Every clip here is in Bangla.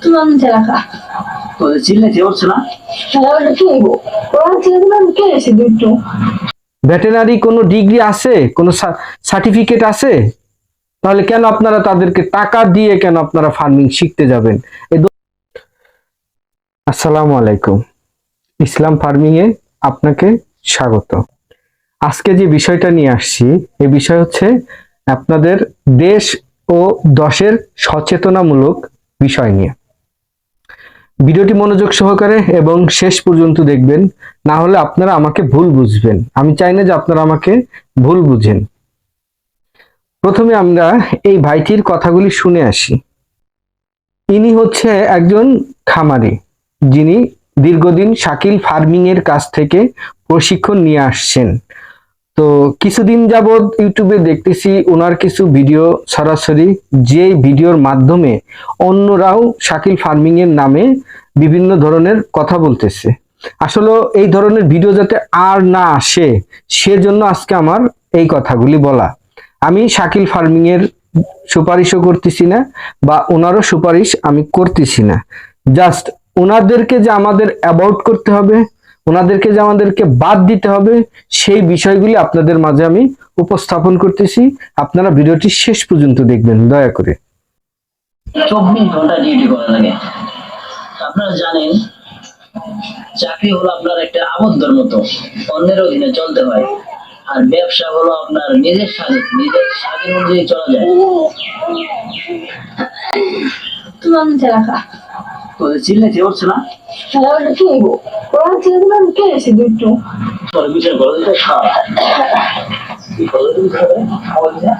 তুমি আমি রাখা। তোদের চিল্লাইতে পারছে না? ওটা কি হইব কে এসে দুটো ভেটেনারি কোনো ডিগ্রি আছে? কোনো সার্টিফিকেট আছে? তাহলে কেন আপনারা তাদেরকে টাকা দিয়ে কেন আপনারা ফার্মিং শিখতে যাবেন? আসসালামু আলাইকুম। ইসলাম ফার্মিং এ আপনাকে স্বাগত। আজকে যে বিষয়টা নিয়ে আসছি এই বিষয় হচ্ছে আপনাদের দেশ ও দশের সচেতনামূলক বিষয় নিয়ে। ভিডিওটি মনোযোগ সহকারে এবং শেষ পর্যন্ত দেখবেন, না হলে আপনারা আমাকে ভুল বুঝবেন। আমি চাই না যে আপনারা আমাকে ভুল বুঝেন। প্রথমে আমরা এই ভাইটির কথাগুলি শুনে আসি। ইনি হচ্ছে একজন খামারি, যিনি দীর্ঘদিন শাকিল ফার্মিং এর কাছ থেকে প্রশিক্ষণ নিয়ে আসছেন। তো কিছুদিন যাবৎ ইউটিউবে দেখতেছি ওনার কিছু ভিডিও সরাসরি যে ভিডিওর মাধ্যমে অন্যরাও শাকিল ফার্মিং এর নামে বিভিন্ন ধরনের কথা বলতেছে। আসলে এই ধরনের ভিডিও যাতে আর না আসে, সেজন্য আজকে আমার এই কথাগুলি বলা। আমি শাকিল ফার্মিং এর সুপারিশও করতেছি না, বা ওনারও সুপারিশ আমি করতেছি না। জাস্ট ওনাদেরকে যে আমাদের অ্যাবাউট করতে হবে ওনাদেরকে যে আমাদেরকে বাদ দিতে হবে, সেই বিষয়গুলি আপনাদের মাঝে আমি উপস্থাপন করতেছি। আপনারা ভিডিওটি শেষ পর্যন্ত দেখবেন, দয়া করে। চব্বিশ ঘণ্টা ডিউটি করা লাগে। আপনারা জানেন, চাকরি হলো আপনার একটা আবদ্ধর মতো, অন্যের অধীনে চলতে হয়। আর ব্যবসা হলো আপনার নিজের স্বাধীন নিজের স্বাধীন অনুযায়ী চলা যায়। তুমি আমি রাখা। তোদের চিল্লাইতে পারছে না? খেলা ওটা কি হইব? ওরা ছেলে দিলে আমি কে এসে দুটো? তোর বিচার করো যেটা খাওয়া কি করো তুমি খাবে? খাওয়া যায়।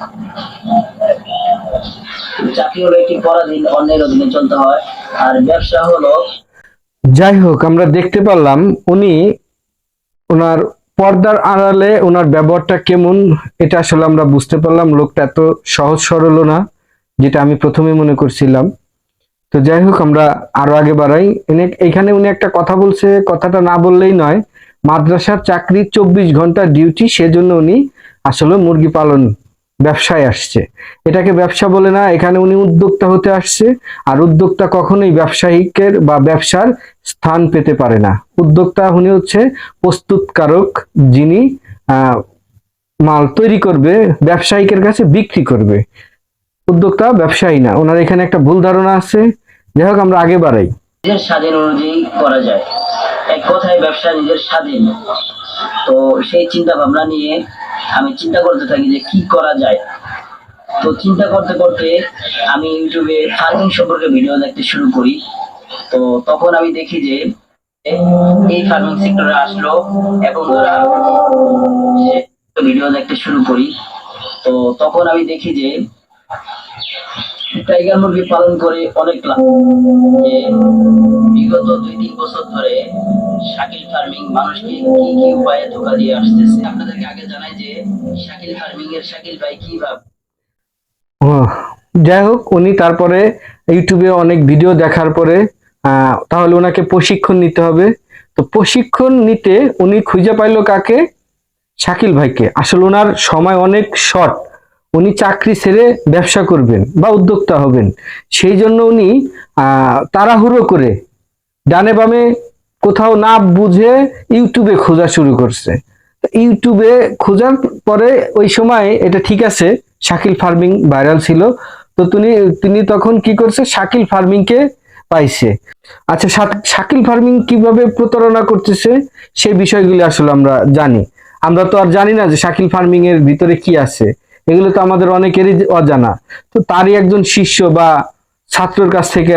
চাকরি হলো একটি পরাধীন অন্যের অধীনে চলতে হয়। আর ব্যবসা হলো যাই হোক আমরা দেখতে পারলাম উনি ওনার পর্দার আড়ালে ওনার ব্যবহারটা কেমন এটা আসলে আমরা বুঝতে পারলাম। লোকটা এত সহজ সরল না যেটা আমি প্রথমে মনে করছিলাম। তো যাই হোক, আমরা আরও আগে বাড়াই। এখানে উনি একটা কথা বলছে, কথাটা না বললেই নয়। মাদ্রাসার চাকরি চব্বিশ ঘণ্টা ডিউটি, সেজন্য উনি আসলে মুরগি পালন ব্যবসায় আসছে। এটাকে ব্যবসা বলে না, এখানে উনি উদ্যোক্তা হতে আসছে। আর উদ্যোক্তা কখনোই ব্যবসায়িকের বা ব্যবসার স্থান পেতে পারে না। উদ্যোক্তা উনি হচ্ছে প্রস্তুতকারক, যিনি মাল তৈরি করবে, ব্যবসায়িকের কাছে বিক্রি করবে। উদ্যোক্তা ব্যবসায়ী না, ওনার এখানে একটা ভুল ধারণা আছে। যাই হোক, আমরা আগে বাড়াই। নিজের স্বাধীন অনুযায়ী করা যায়। এক কথায় ব্যবসা নিজের স্বাধীন। তো সেই চিন্তা ভাবনা নিয়ে আমি চিন্তা করতে থাকি যে কি করা যায়। তো চিন্তা করতে করতে আমি ইউটিউবে ফার্মিং সম্পর্কে ভিডিও দেখতে শুরু করি। তো তখন আমি দেখি যে এই ফার্মিং সেক্টরে আসলো এবং ভিডিও দেখতে শুরু করি। তো তখন আমি দেখি যে টাইগার মুরগি পালন করে অনেক লাভ। যে বিগত দুই তিন বছর ধরে শাকিল ফার্মিং মানুষকে কি কি উপায়ে ধোকা দিয়ে আসতেছে আপনাদেরকে আগে জানাই যে শাকিল ফার্মিং এর শাকিল ভাই কীভাবে ও, যাই হোক উনি তারপরে ইউটিউবে অনেক ভিডিও দেখার পরে তাহলে ওনাকে প্রশিক্ষণ নিতে হবে। তো প্রশিক্ষণ নিতে উনি খুঁজে পাইলো কাকে? শাকিল ভাইকে। আসলে ওনার সময় অনেক শর্ট উনি চাকরি ছেড়ে ব্যবসা করবেন বা উদ্যোক্তা হবেন। সেই জন্য উনি তাড়াহুড়ো করে ডানে বামে কোথাও না বুঝে ইউটিউবে খোঁজা শুরু করছে। ইউটিউবে খোঁজার পরে ওই সময় এটা ঠিক আছে, শাকিল ফার্মিং ভাইরাল ছিল। তো তিনি তিনি তখন কি করছে, শাকিল ফার্মিং কে পাইছে। আচ্ছা শাকিল ফার্মিং কীভাবে প্রতারণা করতেছে সেই বিষয়গুলি আসলে আমরা জানি। আমরা তো আর জানি না যে শাকিল ফার্মিং এর ভিতরে কি আছে। এগুলো তো আমাদের অনেকেরই অজানা। তো তারই একজন শিষ্য বা ছাত্রর কাছ থেকে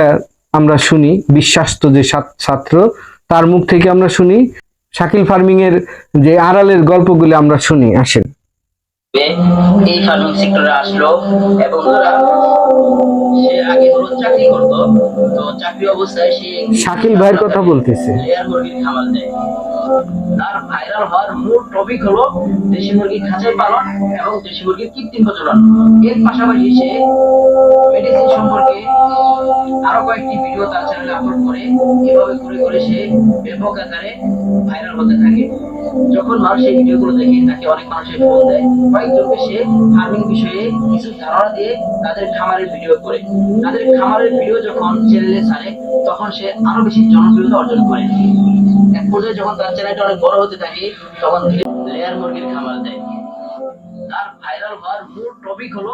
আমরা শুনি, বিশ্বাস্ত যে ছাত্র, তার মুখ থেকে আমরা শুনি। শাকিল ফার্মিং এর যে আড়ালের গল্পগুলি আমরা শুনি, আসেন। এই ফার্মিং সেক্টরে আসলো এবং ওরা সে আগে হলো চাকরি করতো। তো চাকরি অবস্থায় সে শাকিল ভাইয়ের কথা বলতেছে। লেয়ার মুরগির খামার দেয়। তার ভাইরাল হওয়ার মূল টপিক হলো দেশি পালন এবং দেশি মুরগির কৃত্রিম প্রচলন এর পাশাপাশি সে মেডিসিন সম্পর্কে আরও কয়েকটি ভিডিও তার চ্যানেলে আপলোড করে। এভাবে করে করে সে ব্যাপক আকারে ভাইরাল হতে থাকে। যখন মানুষ এই ভিডিওগুলো দেখে তাকে অনেক মানুষের ফোন দেয়। কয়েকজনকে সে ফার্মিং বিষয়ে কিছু ধারণা দিয়ে তাদের খামারের ভিডিও করে। তাদের খামারের ভিডিও যখন চ্যানেলে ছাড়ে, তখন সে আরও বেশি জনপ্রিয়তা অর্জন করে। এক পর্যায়ে যখন তার চ্যানেলটা অনেক বড় হতে থাকে, তখন লেয়ার মুরগির খামার দেয়। তার ভাইরাল হওয়ার মূল টপিক হলো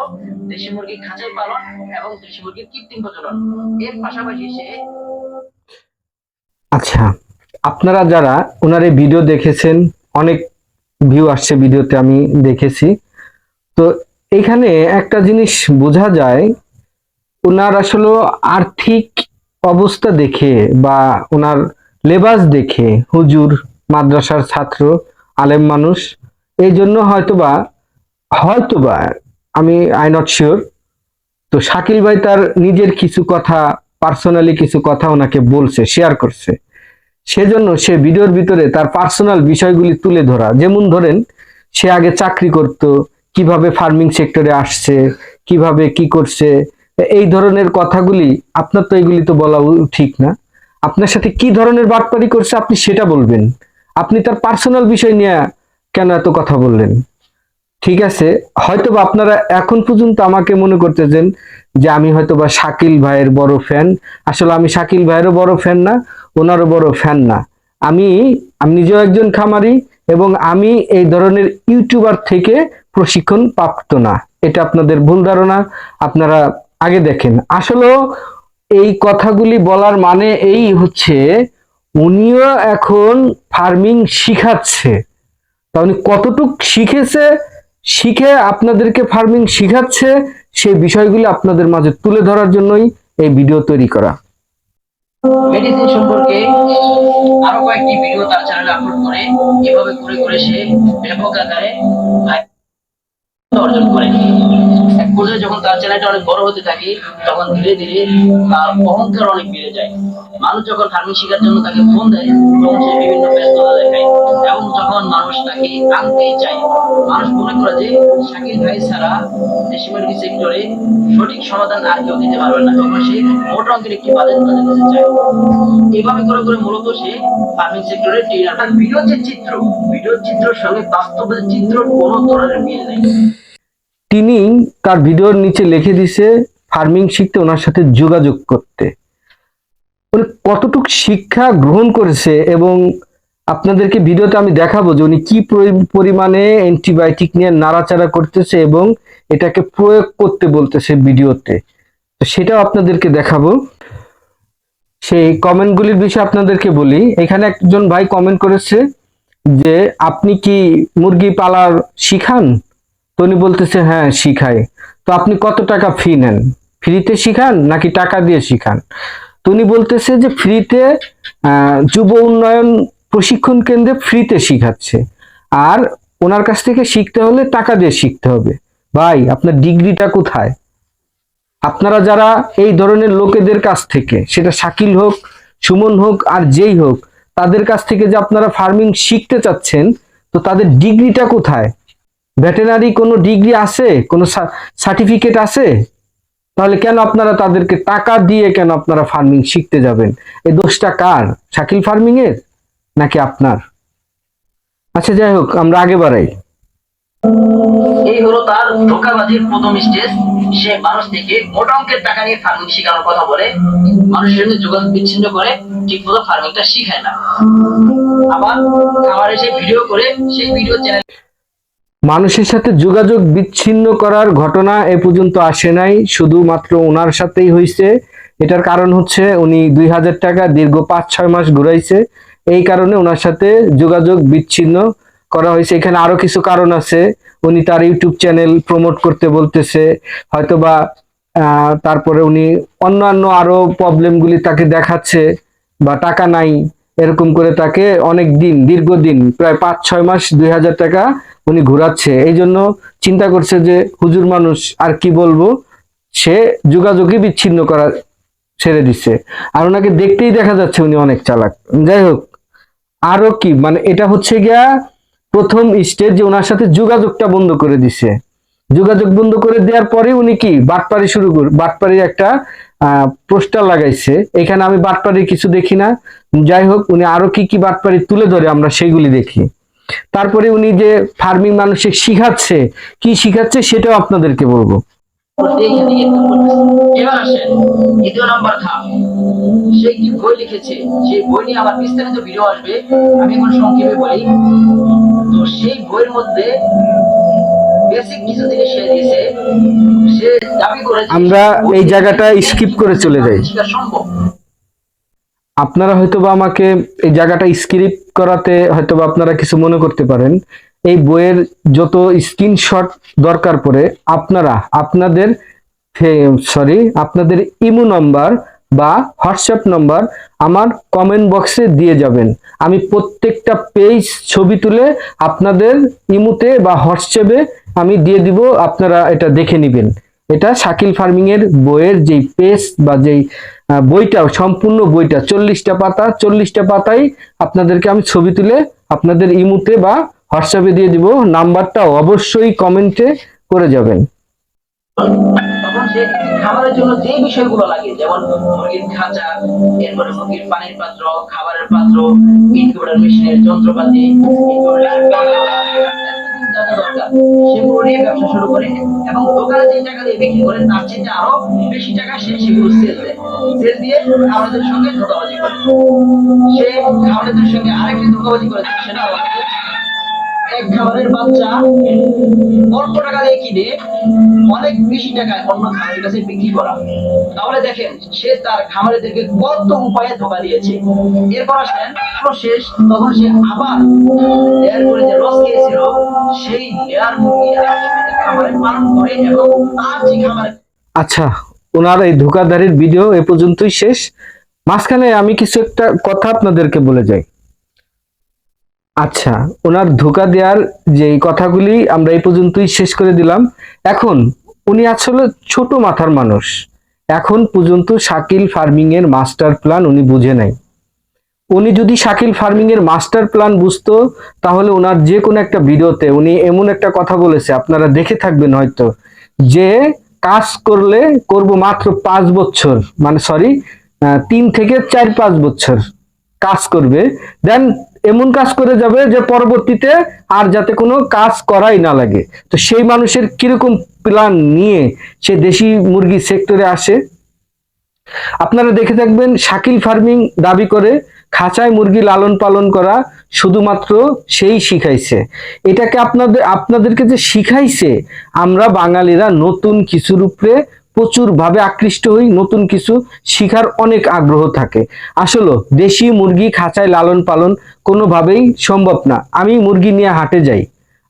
দেশি মুরগি খাঁচাই পালন এবং দেশি মুরগির কৃত্রিম প্রজনন। এর পাশাপাশি সে আচ্ছা আপনারা যারা ওনার এই ভিডিও দেখেছেন, অনেক ভিউ আসছে ভিডিওতে আমি দেখেছি। তো এখানে একটা জিনিস বোঝা যায়, ওনার আসলে আর্থিক অবস্থা দেখে বা ওনার লেবাস দেখে, হুজুর, মাদ্রাসার ছাত্র, আলেম মানুষ, এই জন্য হয়তোবা হয়তোবা, আমি আই নট শিওর তো শাকিল ভাই তার নিজের কিছু কথা পার্সোনালি কিছু কথা ওনাকে বলছে শেয়ার করছে। সেজন্য সে ভিডিওর ভিতরে তার পার্সোনাল বিষয়গুলি তুলে ধরা। যেমন ধরেন, সে আগে চাকরি করত, কীভাবে ফার্মিং সেক্টরে আসছে, কীভাবে কি করছে, এই ধরনের কথাগুলি, আপনার তো এগুলি তো বলা ঠিক না। আপনার সাথে কি ধরনের বাটপারি করছে আপনি সেটা বলবেন। আপনি তার পার্সোনাল বিষয় নিয়ে কেন এত কথা বললেন? ঠিক আছে হয়তো বা আপনারা এখন পর্যন্ত আমাকে মনে করতেছেন যে আমি হয়তো বা শাকিল ভাইয়ের বড় ফ্যান আসলে আমি শাকিল ভাইয়েরও বড় ফ্যান না ওনারও বড় ফ্যান না। আমি আমি নিজেও একজন খামারি এবং আমি এই ধরনের ইউটিউবার থেকে প্রশিক্ষণ প্রাপ্ত না। এটা আপনাদের ভুল ধারণা, আপনারা আগে দেখেন। আসলে এই কথাগুলি বলার মানে এই হচ্ছে, উনিও এখন ফার্মিং শিখাচ্ছে। তা উনি কতটুক শিখেছে, শিখে আপনাদেরকে ফার্মিং শিখাচ্ছে, সেই বিষয়গুলো আপনাদের মাঝে তুলে ধরার জন্যই এই ভিডিও তৈরি করা। মেডিসিন সম্পর্কে আরও কয়েকটি ভিডিও তার চ্যানেলে আপলোড করে। এভাবে করে করে সে ব্যাপক আকারে অর্জন করে। এক পর্যায়ে যখন তার চ্যানেলটা অনেক বড় হতে থাকে, তখন ধীরে ধীরে তার অহংকার অনেক বেড়ে যায়। মানুষ যখন ফার্মিং শেখার জন্য তাকে ফোন দেয়, তখন সে বিভিন্ন ব্যস্ততা দেখায় এবং যখন মানুষ তাকে আনতেই চায়। মানুষ মনে করে যে, শাকিল ভাই ছাড়া দেশি মুরগি সেক্টরে সঠিক সমাধান আর কেউ দিতে পারবে না? তখন সে মোটা অঙ্কের একটি বাজেট তাদের কাছে চায়। এভাবে করে করে মূলত সে ফার্মিং সেক্টরে ট্রেনার তার ভিডিওর যে চিত্র ভিডিওর চিত্রের সঙ্গে বাস্তবের চিত্র কোনো ধরনের মিল নেই। তিনি তার ভিডিওর নিচে লিখে দিছে ফার্মিং শিখতে ওনার সাথে যোগাযোগ করতে। উনি কতটুক শিক্ষা গ্রহণ করেছে এবং আপনাদেরকে ভিডিওতে আমি দেখাবো যে উনি কি পরি- পরিমাণে অ্যান্টিবায়োটিক নিয়ে নাড়াচাড়া করতেছে এবং এটাকে প্রয়োগ করতে বলতেছে ভিডিওতে। তো সেটাও আপনাদেরকে দেখাবো। সেই কমেন্টগুলির বিষয়ে আপনাদেরকে বলি। এখানে একজন ভাই কমেন্ট করেছে যে, আপনি কি মুরগি পালার শিখান? তো উনি বলতেছে হ্যাঁ শিখাই। তো আপনি কত টাকা ফি নেন? ফ্রিতে শিখান নাকি টাকা দিয়ে শিখান? তো উনি বলতেছে যে ফ্রিতে যুব উন্নয়ন প্রশিক্ষণ কেন্দ্রে ফ্রিতে শিখাচ্ছে। আর ওনার কাছ থেকে শিখতে হলে টাকা দিয়ে শিখতে হবে। ভাই, আপনার ডিগ্রিটা কোথায়? আপনারা যারা এই ধরনের লোকেদের কাছ থেকে, সেটা শাকিল হোক, সুমন হোক, আর যেই হোক, তাদের কাছ থেকে যে আপনারা ফার্মিং শিখতে চাচ্ছেন, তো তাদের ডিগ্রিটা কোথায়? ভেটেনারি কোনো ডিগ্রি আছে? কোনো সার্টিফিকেট আছে? তাহলে কেন আপনারা তাদেরকে টাকা দিয়ে কেন আপনারা ফার্মিং শিখতে যাবেন? এই দোষটা কার? শাকিল ফার্মিং এর? নাকি আপনার? আচ্ছা যাই হোক, আমরা আগে বাড়াই। এই হলো তার প্রথম স্টেজ সে মানুষ থেকে মোটা অঙ্কের টাকা নিয়ে ফার্মিং শেখানোর কথা বলে। মানুষের সঙ্গে যোগাযোগ বিচ্ছিন্ন করে ফার্মিংটা শিখায় না। আবার ভিডিও করে, সেই ভিডিও চ্যানেল মানুষের সাথে যোগাযোগ বিচ্ছিন্ন করার ঘটনা এ পর্যন্ত আসে নাই, শুধুমাত্র ওনার সাথেই হয়েছে এটার কারণ হচ্ছে উনি দুই হাজার টাকা দীর্ঘ পাঁচ, ছয় মাস ঘুরাইছে। এই কারণে ওনার সাথে যোগাযোগ বিচ্ছিন্ন করা হয়েছে। এখানে আরও কিছু কারণ আছে। উনি তার ইউটিউব চ্যানেল প্রমোট করতে বলতেছে। হয়তোবা তারপরে উনি অন্যান্য আরও প্রবলেমগুলি তাকে দেখাচ্ছে বা টাকা নাই, এরকম করে তাকে অনেক দিন, দীর্ঘদিন, প্রায় পাঁচ, ছয় মাস দুই হাজার টাকা উনি ঘুরাচ্ছে। এই জন্য চিন্তা করছে যে, হুজুর মানুষ আর কি বলব? সে যোগাযোগই বিচ্ছিন্ন করা ছেড়ে দিচ্ছে। আর ওনাকে দেখতেই দেখা যাচ্ছে উনি অনেক চালাক। যাই হোক, আরও কি? মানে এটা হচ্ছে গিয়া প্রথম স্টেজ যে ওনার সাথে যোগাযোগটা বন্ধ করে দিছে। যোগাযোগ বন্ধ করে দেওয়ার পরে উনি কি? বাটপারি শুরু কর বাটপারির একটা পোস্টার লাগাইছে। এখানে আমি বাটপারির কিছু দেখি না। যাই হোক, উনি আরও কি কি বাটপারি তুলে ধরে আমরা সেইগুলি দেখি। তারপরে উনি যে ফার্মিং মানুষকে শিখাচ্ছে কি শিখাচ্ছে সেটাও আপনাদেরকে বলব। করতে এখানে ইনকাম করতেছে এবার আসেন দ্বিতীয় নাম্বার ধাপ। সে কি বই লিখেছে সেই বই নিয়ে আবার বিস্তারিত ভিডিও আসবে আমি এখন সংক্ষেপে বলি। তো সেই বইয়ের মধ্যে বেসিক কিছু জিনিস সে দিয়েছে সে দাবি করে আমরা এই জায়গাটা skip করে চলে যাই। সম্ভব। আপনারা হয়তোবা আমাকে এই জায়গাটা স্ক্রিপ্ট করাতে হয়তোবা আপনারা কিছু মনে করতে পারেন। এই বইয়ের যত স্ক্রিনশট দরকার পড়ে, আপনারা, আপনাদের সরি আপনাদের ইমো নাম্বার বা হোয়াটসঅ্যাপ নাম্বার আমার কমেন্ট বক্সে দিয়ে যাবেন। আমি প্রত্যেকটা পেজ ছবি তুলে আপনাদের ইমুতে বা হোয়াটসঅ্যাপে আমি দিয়ে দিব, আপনারা এটা দেখে নেবেন। এটা শাকিল ফার্মিং এর বইয়ের যেই পেজ বা যেই বইটা, সম্পূর্ণ বইটা, চল্লিশটা পাতা, চল্লিশটা পাতায় আপনাদেরকে আমি ছবি তুলে আপনাদের ইমুতে বা হোয়াটসঅ্যাপে দিয়ে দিব। নাম্বারটা অবশ্যই কমেন্টে করে যাবেন। খাবারের জন্য যে বিষয়গুলো লাগে, যেমন মুরগির খাঁচা, এরপরে মুরগির পানির পাত্র, খাবারের পাত্র ইনকিউবেটর মেশিনের যন্ত্রপাতি নিয়ে ব্যবসা শুরু করে এবং টাকা দিয়ে বিক্রি করেন তার চেয়ে আরও বেশি টাকা সেল দেয়। দিয়ে আমাদের সঙ্গে ধোকাবাজি করে। সে আমাদের সঙ্গে আরেকটি ধোকাবাজি করেছে সেটা এক বাচ্চা অল্প টাকা দিয়ে কিনে অনেক বেশি টাকায় অন্য খামারের কাছে বিক্রি করা। তাহলে দেখেন, সে তার খামারিদেরকে কত উপায়ে ধোকা দিয়েছে। এরপর আসেন তখন সে আবার করে যে লস খেয়েছিল, সেই খামারে পালন করে এবং তার যে খামারে আচ্ছা ওনার এই ধোকাধারীর ভিডিও এ পর্যন্তই শেষ। মাঝখানে আমি কিছু একটা কথা আপনাদেরকে বলে যাই। আচ্ছা ওনার ধোকা দেওয়ার যে কথাগুলি আমরা এই পর্যন্তই শেষ করে দিলাম। এখন, উনি আসলে ছোট মাথার মানুষ। এখন পর্যন্ত শাকিল ফার্মিং এর মাস্টার প্ল্যান উনি বুঝে নাই। উনি যদি শাকিল ফার্মিং এর মাস্টার প্ল্যান বুঝতো, তাহলে ওনার যে কোনো একটা ভিডিওতে উনি এমন একটা কথা বলেছে, আপনারা দেখে থাকবেন হয়তো, যে কাজ করলে করব মাত্র পাঁচ বছর মানে সরি তিন থেকে চার পাঁচ বছর কাজ করবে, দেন এমন কাজ করে যাবে যে পরবর্তীতে আর যাতে কোনো কাজ করাই না লাগে। তো সেই মানুষের কীরকম প্ল্যান নিয়ে সে দেশি মুরগি সেক্টরে আসে? আপনারা দেখে থাকবেন, শাকিল ফার্মিং দাবি করে খাঁচায় মুরগি লালন পালন করা শুধুমাত্র সেই শিখাইছে। এটাকে আপনাদের, আপনাদেরকে যে শিখাইছে, আমরা বাঙালিরা নতুন কিছুর উপরে প্রচুর ভাবে আকৃষ্ট হই, নতুন কিছু শিখার অনেক আগ্রহ থাকে। আসলে দেশি মুরগি খাঁচায় লালন পালন কোনোভাবেই সম্ভব না। আমি মুরগি নিয়ে হাটে যাই।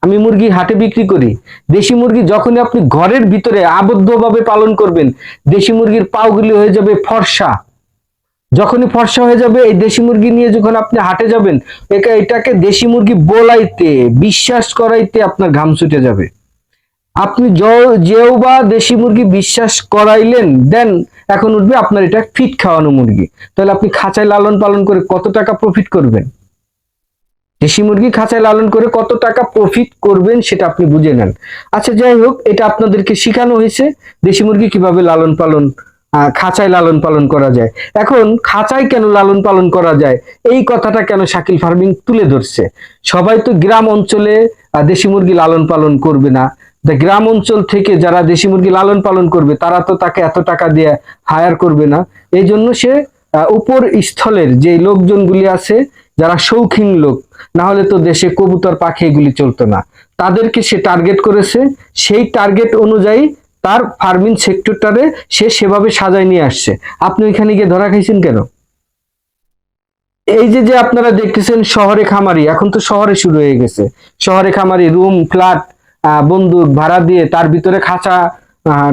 আমি মুরগি হাটে বিক্রি করি। দেশি মুরগি যখনই আপনি ঘরের ভিতরে আবদ্ধভাবে পালন করবেন, দেশি মুরগির পাওগুলি হয়ে যাবে ফর্সা। যখনই ফর্সা হয়ে যাবে, এই দেশি মুরগি নিয়ে যখন আপনি হাটে যাবেন এটাকে দেশি মুরগি বলাইতে, বিশ্বাস করাইতে আপনার ঘাম ছুটে যাবে। আপনি যেও বা দেশি মুরগি বিশ্বাস করাইলেন, দেন এখন উঠবে আপনার এটা ফিট খাওয়ানো মুরগি। তাহলে আপনি খাঁচায় লালন পালন করে কত টাকা প্রফিট করবেন? দেশি মুরগি খাঁচায় লালন করে কত টাকা প্রফিট করবেন সেটা আপনি বুঝে নেন। আচ্ছা যাই হোক, এটা আপনাদেরকে শেখানো হয়েছে, দেশি মুরগি কীভাবে লালন পালন খাঁচায় লালন পালন করা যায়। এখন, খাঁচায় কেন লালন পালন করা যায়? এই কথাটা কেন শাকিল ফার্মিং তুলে ধরছে? সবাই তো গ্রাম অঞ্চলে দেশি মুরগি লালন পালন করবে না। গ্রাম অঞ্চল থেকে যারা দেশি মুরগি লালন পালন করবে, তারা তো তাকে এত টাকা দিয়ে হায়ার করবে না। এই জন্য সে উপর স্থলের যে লোকজনগুলি আছে, যারা শৌখিন লোক, না হলে তো দেশে কবুতর, পাখি এগুলি চলতো না। তাদেরকে সে টার্গেট করেছে। সেই টার্গেট অনুযায়ী তার ফার্মিং সেক্টরটারে সে সেভাবে সাজায় নিয়ে আসছে। আপনি ওইখানে গিয়ে ধরা খাইছেন কেন? এই যে যে আপনারা দেখতেছেন শহরে খামারি, এখন তো শহরে শুরু হয়ে গেছে। শহরে খামারি রুম ফ্ল্যাট বন্দুক ভাড়া দিয়ে তার ভিতরে খাঁচা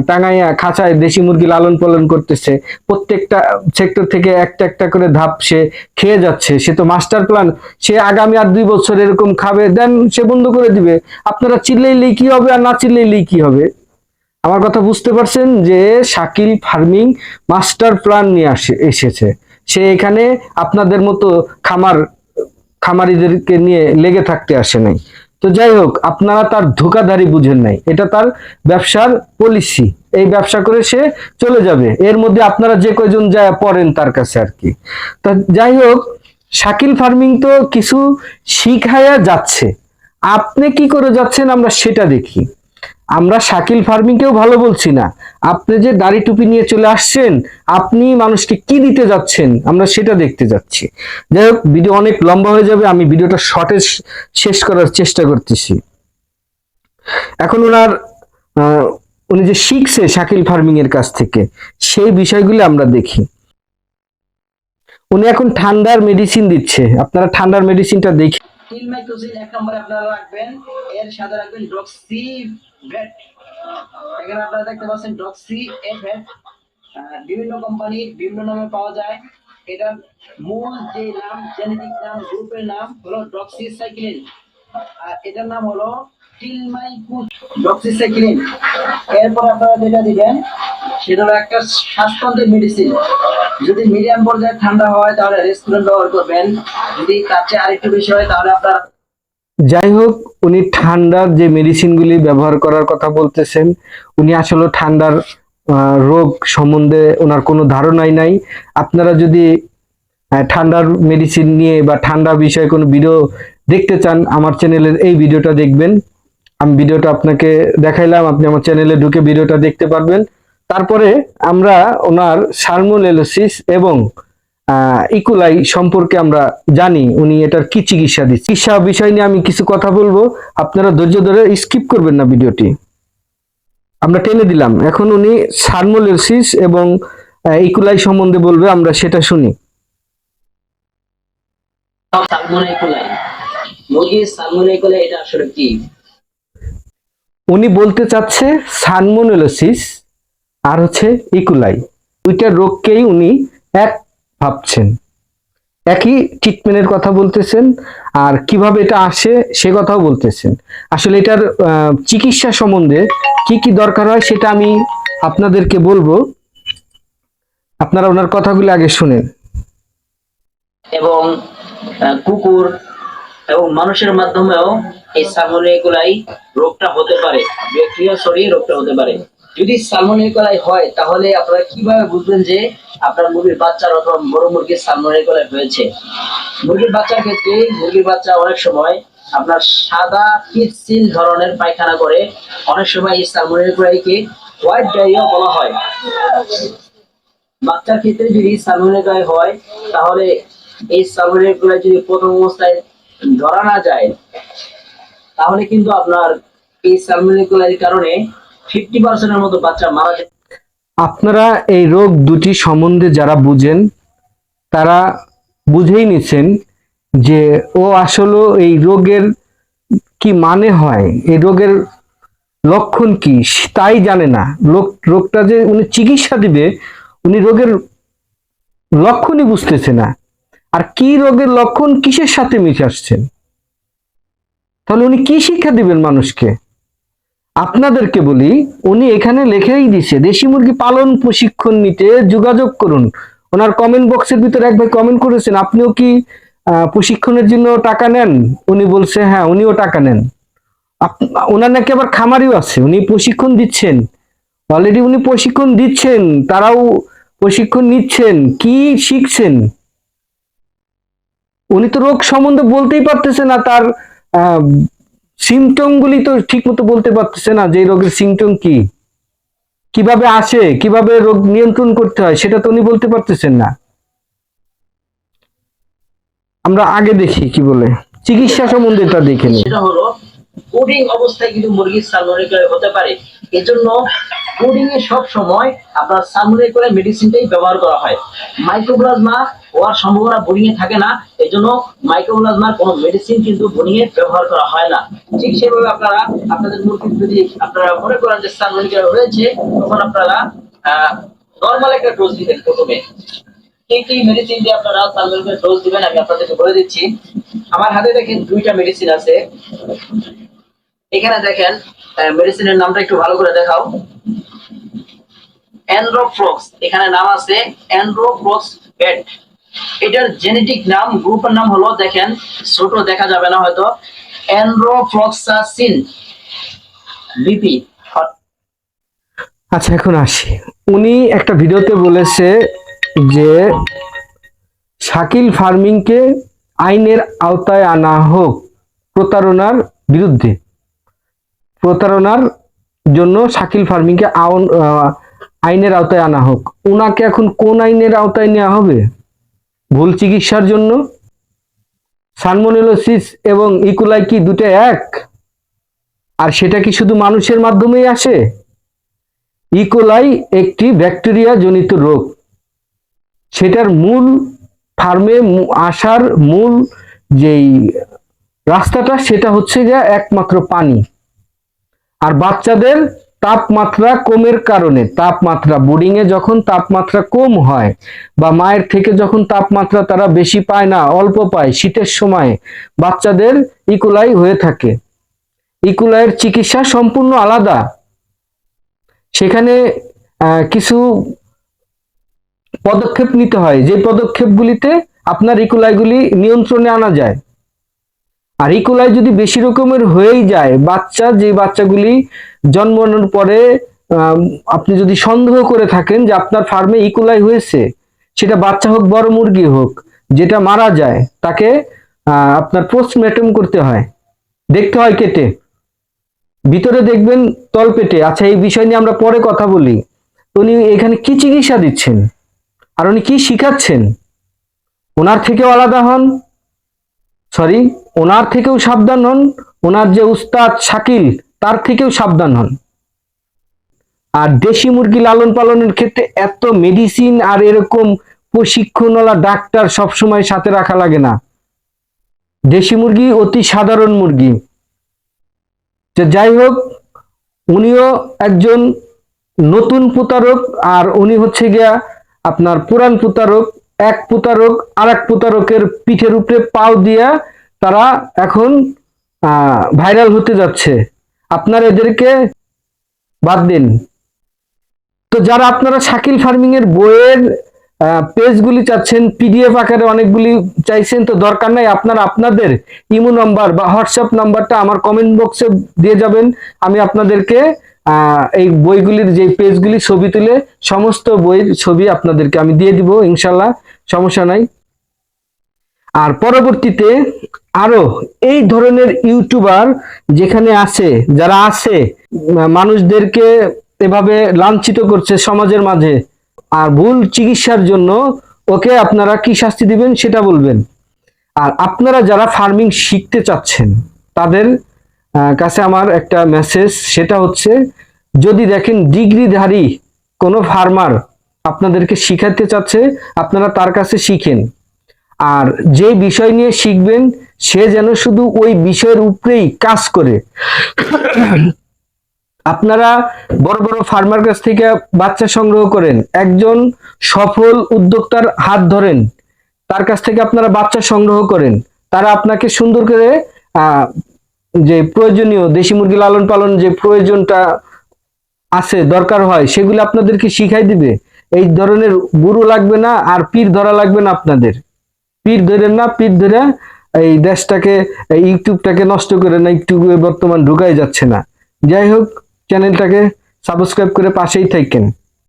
টাঙাইয়া খাঁচায় দেশি মুরগি লালন পালন করতেছে। প্রত্যেকটা সেক্টর থেকে একটা একটা করে ধাপ সে খেয়ে যাচ্ছে। সে তো মাস্টার প্ল্যান সে আগামী আর দুই বছর এরকম খাবে দেন সে বন্ধ করে দিবে। আপনারা চিল্লাইলেই কি হবে আর না চিল্লাইলেই কি হবে? আমার কথা বুঝতে পারছেন যে শাকিল ফার্মিং মাস্টার প্ল্যান নিয়ে আসে, এসেছে। সে এখানে আপনাদের মতো খামার, খামারিদেরকে নিয়ে লেগে থাকতে আসে নাই। তো যাই হোক, আপনারা তার ধোকাধারি বুঝেন নাই। এটা তার ব্যবসার পলিসি এই ব্যবসা করে সে চলে যাবে। এর মধ্যে আপনারা যে কয়জন যায় পড়েন তার কাছে আর কি। তা যাই হোক, শাকিল ফার্মিং তো কিছু শিখায়া যাচ্ছে। আপনি কি করে যাচ্ছেন আমরা সেটা দেখি। আমরা শাকিল ফার্মিংকেও ভালো বলছি না। আপনি যে দাড়ি টুপি নিয়ে চলে আসছেন, আপনি মানুষকে কি দিতে যাচ্ছেন? আমরা সেটা দেখতে যাচ্ছি। যাই হোক, ভিডিও অনেক লম্বা হয়ে যাবে, আমি ভিডিওটা শর্টে শেষ করার চেষ্টা করতেছি। এখন ওনার উনি যে শিখছে শাকিল ফার্মিং এর কাছ থেকে, সেই বিষয়গুলো আমরা দেখি। উনি এখন ঠান্ডার মেডিসিন দিচ্ছে। আপনারা ঠান্ডার মেডিসিনটা দেখি টিলমাইক্রোসিন এক নম্বরে আপনারা রাখবেন। এর সাথে রাখবেন ডক্সি ভেট। এখানে আপনারা দেখতে পাচ্ছেন ডক্সি এ ভেট। বিভিন্ন কোম্পানির বিভিন্ন নামে পাওয়া যায়। এটার মূল যে নাম জেনেটিক নাম, গ্রুপের নাম হলো ডক্সি সাইক্লিন। আর এটার নাম হলো ডক্সিসাইক্লিন এরপর আপনারা যেটা দিবেন, সেটা হলো একটা শ্বাসতন্ত্রের মেডিসিন যদি মিডিয়াম পর্যায়ে ঠান্ডা হয়, তাহলে রেস্টুরেন্ট ব্যবহার করবেন। যদি তার চেয়ে আরেকটু বেশি হয়, তাহলে আপনার যাই হোক উনি ঠান্ডার যে মেডিসিনগুলি ব্যবহার করার কথা বলতেছেন, উনি আসলে ঠান্ডার রোগ সম্বন্ধে ওনার কোনো ধারণাই নাই। আপনারা যদি ঠান্ডার মেডিসিন নিয়ে বা ঠান্ডা বিষয়ে কোনো ভিডিও দেখতে চান, আমার চ্যানেলের এই ভিডিওটা দেখবেন। আমি ভিডিওটা আপনাকে দেখাইলাম, আপনি আমার চ্যানেলে ঢুকে ভিডিওটা দেখতে পারবেন। তারপরে আমরা ওনার সার্মোলেলোসিস এবং ইকুলাই সম্পর্কে আমরা জানি, উনি এটার কি চিকিৎসা দিচ্ছে। চিকিৎসা বিষয় নিয়ে আমি কিছু কথা বলব, আপনারা ধৈর্য ধরে স্কিপ করবেন না ভিডিওটি। আমরা টেনে দিলাম, এখন উনি সার্মোলেসিস এবং ইকুলাই সম্বন্ধে বলবে, আমরা সেটা শুনি। মুরগির সালমোনেকুলাই এটা আসলে কি? উনি বলতে চাচ্ছে সানমোনোলোসিস আর হচ্ছে ইকুলাই। দুইটা রোগকেই উনি এক ভাবছেন। একই ট্রিটমেন্টের কথা বলতেছেন আর কীভাবে এটা আসে সে কথাও বলতেছেন। আসলে এটার চিকিৎসা সম্বন্ধে কি কি দরকার হয় সেটা আমি আপনাদেরকে বলব। আপনারা ওনার কথাগুলো আগে শুনেন। এবং কুকুর এবং মানুষের মাধ্যমেও এই সালমোনেকুলাই রোগটা হতে পারে, ব্যাকটেরিয়া ছড়িয়ে রোগটা হতে পারে। যদি সালমোনেকুলাই হয়, তাহলে আপনারা কীভাবে বুঝবেন যে আপনার মুরগির বাচ্চার অথবা বড় মুরগির সালমোনেকুলাই হয়েছে? মুরগির বাচ্চার ক্ষেত্রে মুরগির বাচ্চা অনেক সময় আপনার সাদা পিচ্ছিল ধরনের পায়খানা করে। অনেক সময় এই সালমোনেকুলাইকে হোয়াইট ডায়রিয়া বলা হয়। বাচ্চার ক্ষেত্রে যদি সালমোনেকুলাই হয়, তাহলে এই সালমোনেকুলাই যদি প্রথম অবস্থায় ধরা না যায় তাহলে কিন্তু আপনার এই সালমোনেকুলার কারণে ফিফটি পার্সেন্টের মতো বাচ্চা মারা যায়। আপনারা এই রোগ দুটি সম্বন্ধে যারা বুঝেন, তারা বুঝেই নিছেন যে, ও আসলে এই রোগের কি মানে হয়? এই রোগের লক্ষণ কি? তাই জানে না। লোক, রোগটা যে উনি চিকিৎসা দিবে, উনি রোগের লক্ষণই বুঝতেছে না। আর কি রোগের লক্ষণ, কিসের সাথে মিশে আসছেন? তাহলে উনি কি শিক্ষা দিবেন মানুষকে? আপনাদেরকে বলি, উনি এখানে লেখেই দিছে, দেশি মুরগি পালন প্রশিক্ষণ নিতে যোগাযোগ করুন। ওনার কমেন্ট বক্সের ভিতরে এক ভাই কমেন্ট করেছেন, আপনিও কি প্রশিক্ষণের জন্য টাকা নেন? উনি বলছে হ্যাঁ উনিও টাকা নেন। ওনার নাকি আবার খামারিও আছে, উনি প্রশিক্ষণ দিচ্ছেন। অলরেডি উনি প্রশিক্ষণ দিচ্ছেন, তারাও প্রশিক্ষণ নিচ্ছেন, কি শিখছেন? উনি তো রোগ সম্বন্ধে বলতেই পারতেছে না, তার সিমটম গুলি তো ঠিক মতো বলতে পারতেছে না যে রোগের সিমটম কি? কীভাবে আসে? কীভাবে রোগ নিয়ন্ত্রণ করতে হয়? সেটা তো উনি বলতে পারতেছেন না। আমরা আগে দেখি কি বলে। চিকিৎসা সম্বন্ধে তা দেখে নিই। কোডিং অবস্থায় কিন্তু মুরগির সালমোনেকুলাই হতে পারে। এজন্য কোডিং এ সব সময় আপনার সালমোনেকুলাই মেডিসিনটাই ব্যবহার করা হয়। মাইক্রোপ্লাজমা হওয়ার সম্ভাবনা বোর্ডিং এ থাকে না। এজন্য মাইক্রোপ্লাজমার কোনো মেডিসিন কিন্তু বোর্ডিং এ ব্যবহার করা হয় না। ঠিক সেভাবে আপনারা আপনাদের মুরগির যদি আপনারা মনে করেন যে সালমোনেকুলাই হয়েছে, তখন আপনারা নর্মাল একটা ডোজ দিবেন প্রথমে। কি কি মেডিসিন দিয়ে আপনারা সালমোনেকুলাই ডোজ দিবেন আমি আপনাদেরকে বলে দিচ্ছি। আমার হাতে দেখেন দুইটা মেডিসিন আছে। এখানে দেখেন মেডিসিনের নামটা একটু ভালো করে দেখাও। অ্যান্ড্রোফ্লক্স এখানে নাম আছে অ্যান্ড্রোফ্লক্স বেট এটার জেনেটিক নাম গ্রুপের নাম হলো, দেখেন, ছোট দেখা যাবে না হয়তো অ্যান্ড্রোফ্লক্সাসিন বিপি আচ্ছা এখন আসি। উনি একটা ভিডিওতে বলেছে যে, শাকিল ফার্মিংকে আইনের আওতায় আনা হোক প্রতারণার বিরুদ্ধে। প্রতারণার জন্য শাকিল ফার্মিংকে আউন আইনের আওতায় আনা হোক। ওনাকে এখন কোন আইনের আওতায় নেওয়া হবে? ভুল চিকিৎসার জন্য? সালমোনেলোসিস এবং ইকুলাই কি দুটো এক? আর সেটা কি শুধু মানুষের মাধ্যমেই আসে? ইকোলাই একটি ব্যাকটেরিয়া জনিত রোগ। সেটার মূল ফার্মে আসার মূল যেই রাস্তাটা, সেটা হচ্ছে গিয়ে একমাত্র পানি। আর বাচ্চাদের তাপমাত্রা কমের কারণে, তাপমাত্রা বোর্ডিং এ যখন তাপমাত্রা কম হয় বা মায়ের থেকে যখন তাপমাত্রা তারা বেশি পায় না, অল্প পায়, শীতের সময় বাচ্চাদের ইকুলাই হয়ে থাকে। ইকুলাইয়ের চিকিৎসা সম্পূর্ণ আলাদা। সেখানে কিছু পদক্ষেপ নিতে হয়। যে পদক্ষেপগুলিতে আপনার ইকুলাইগুলি নিয়ন্ত্রণে আনা যায়। আর ইকোলাই যদি বেশি রকমের হয়েই যায়, বাচ্চা যে বাচ্চাগুলি জন্মানোর পরে আপনি যদি সন্দেহ করে থাকেন যে আপনার ফার্মে ইকোলাই হয়েছে, সেটা বাচ্চা হোক, বড় মুরগি হোক, যেটা মারা যায়, তাকে আপনার পোস্টমর্টম করতে হয়। দেখতে হয় কেটে। ভিতরে দেখবেন তলপেটে। আচ্ছা এই বিষয় নিয়ে আমরা পরে কথা বলি। উনি এখানে কি চিকিৎসা দিচ্ছেন? আর উনি কি শিখাচ্ছেন? ওনার থেকেও আলাদা হন। সরি ওনার থেকেও সাবধান হন, ওনার যে উস্তাদ শাকিল, তার থেকেও সাবধান হন। আর দেশি মুরগি লালন পালনের ক্ষেত্রে এত মেডিসিন আর এরকম প্রশিক্ষণওয়ালা ডাক্তার সবসময় সাথে রাখা লাগে না। দেশি মুরগি অতি সাধারণ মুরগি। যে যাই হোক, উনিও একজন নতুন প্রতারক আর উনি হচ্ছে গিয়া আপনার পুরান প্রতারক। এক প্রতারক আর এক প্রতারকের পিঠের উপরে পাও দিয়া তারা এখন ভাইরাল হতে যাচ্ছে। আপনারা এদেরকে বাদ দিন। তো যারা আপনারা শাকিল ফার্মিং এর বইয়ের পেজগুলি চাচ্ছেন পিডিএফ আকারে অনেকগুলি চাইছেন, তো দরকার নাই, আপনারা আপনাদের ইমো নাম্বার বা হোয়াটসঅ্যাপ নাম্বারটা আমার কমেন্ট বক্সে দিয়ে যাবেন। আমি আপনাদেরকে এই বইগুলির যে পেজগুলি ছবি তুলে সমস্ত বইয়ের ছবি আপনাদেরকে আমি দিয়ে দিব, ইনশাল্লাহ, সমস্যা নাই। আর পরবর্তীতে আরও এই ধরনের ইউটিউবার যেখানে আছে, যারা আছে, মানুষদেরকে এভাবে লাঞ্ছিত করছে সমাজের মাঝে, আর ভুল চিকিৎসার জন্য ওকে আপনারা কি শাস্তি দিবেন সেটা বলবেন। আর আপনারা যারা ফার্মিং শিখতে চাচ্ছেন, তাদের কাছে আমার একটা মেসেজ সেটা হচ্ছে, যদি দেখেন ডিগ্রিধারী কোনো ফার্মার আপনাদেরকে শিখাতে চাচ্ছে, আপনারা তার কাছে শিখেন। আর যে বিষয় নিয়ে শিখবেন, সে যেন শুধু ওই বিষয়ের উপরেই কাজ করে। আপনারা বড় বড় ফার্মার কাছ থেকে বাচ্চা সংগ্রহ করেন, একজন সফল উদ্যোক্তার হাত ধরেন, তার কাছ থেকে আপনারা বাচ্চা সংগ্রহ করেন, তারা আপনাকে সুন্দর করে যে প্রয়োজনীয় দেশি মুরগি লালন পালন যে প্রয়োজনটা আছে, দরকার হয়, সেগুলো আপনাদেরকে শিখাই দিবে। এই ধরনের গুরু লাগবে না আর পীর ধরা লাগবে না আপনাদের। পীর ধরেন না, পীর ধরে এই দেশটাকে ইউটিউবটাকে নষ্ট করে না ইউটিউবে বর্তমান ঢুকাই যাচ্ছে না। যাই হোক, চ্যানেলটাকে সাবস্ক্রাইব করে পাশেই থাকেন।